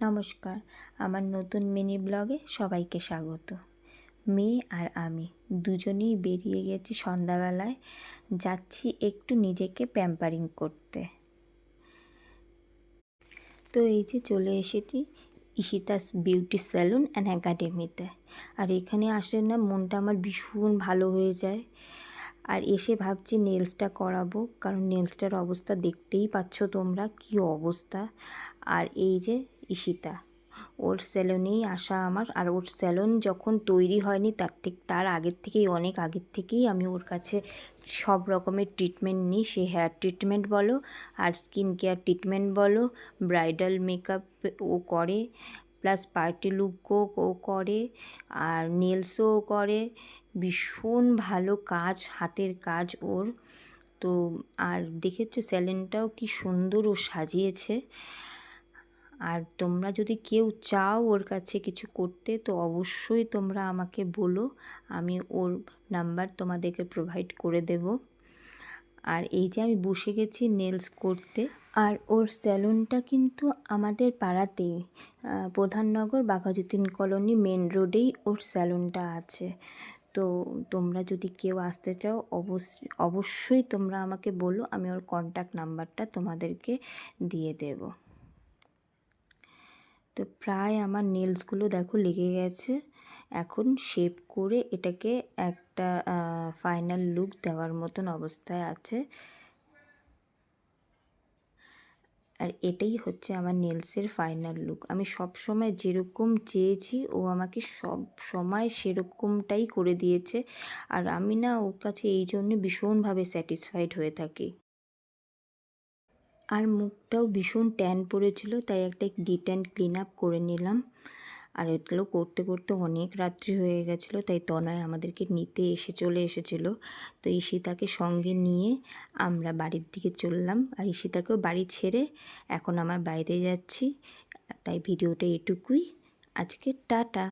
নমস্কার। আমার নতুন মিনি ব্লগে সবাইকে স্বাগত। মেয়ে আর আমি দুজনেই বেরিয়ে গেছি সন্ধ্যাবেলায়। যাচ্ছি একটু নিজেকে প্যাম্পারিং করতে। তো এই যে চলে এসেছি ইশিতাস বিউটি স্যালুন অ্যান্ড একাডেমিতে আর এখানে আসলে না মনটা আমার ভীষণ ভালো হয়ে যায়। আর এসে ভাবছি নেলসটা করাবো, কারণ নেলসটার অবস্থা দেখতেই পাচ্ছ তোমরা কি অবস্থা। আর এই যে ঈশিতা ওর স্যালনেই আসা আমার, আর ওর স্যালন যখন তৈরি হয়নি, তার থেকে, তার আগের থেকেই, অনেক আগের থেকেই আমি ওর কাছে সব রকমের ট্রিটমেন্ট নিই। সে হেয়ার ট্রিটমেন্ট বলো, আর স্কিন কেয়ার ট্রিটমেন্ট বলো, ব্রাইডাল মেকআপ ও করে, প্লাস পার্টি লুকও ও করে, আর নেলসও করে। ভীষণ ভালো কাজ, হাতের কাজ ওর। তো, আর দেখেছ স্যালেনটাও কি সুন্দর ও সাজিয়েছে। আর তোমরা যদি কেউ চাও ওর কাছে কিছু করতে, তো অবশ্যই তোমরা আমাকে বলো। আমি ওর নাম্বার তোমাদেরকে প্রোভাইড করে দেব। আর এই যে আমি বসে গেছি নেলস করতে, আর ওর স্যালুনটা কিন্তু আমাদের পাড়াতেই প্রধাননগর বাঘাযতীন কলোনি মেন রোডেই ওর স্যালুনটা আছে। তো তোমরা যদি কেউ আসতে চাও অবশ্যই অবশ্যই তোমরা আমাকে বলো, আমি ওর কন্ট্যাক্ট নাম্বারটা তোমাদেরকে দিয়ে দেব। তো প্রায় আমার নেলসগুলো দেখো লেগে গেছে। এখন শেপ করে এটাকে একটা ফাইনাল লুক দেওয়ার মতন অবস্থায় আছে। আর এটাই হচ্ছে আমার নেলসের ফাইনাল লুক আমি সব সময় যেরকম চেয়েছি, ও আমাকে সব সময় সেরকমটাই করে দিয়েছে। আর আমি না ওর কাছে এই জন্য ভীষণভাবে স্যাটিসফাইড হয়ে থাকি। আর মুখটাও ভীষণ ট্যান পড়েছিল, তাই একটা ডিট্যান ক্লিন আপ করে নিলাম। আর এগুলো করতে করতে অনেক রাত্রি হয়ে গেছিল, তাই তনয় আমাদেরকে নিতে এসে চলে এসেছিল। তো ঈশিতাকে সঙ্গে নিয়ে আমরা বাড়ির দিকে চললাম। আর ঈশিতাকেও বাড়ি ছেড়ে এখন আমার বাইরে যাচ্ছি। তাই ভিডিওটা এটুকুই। আজকে টাটা।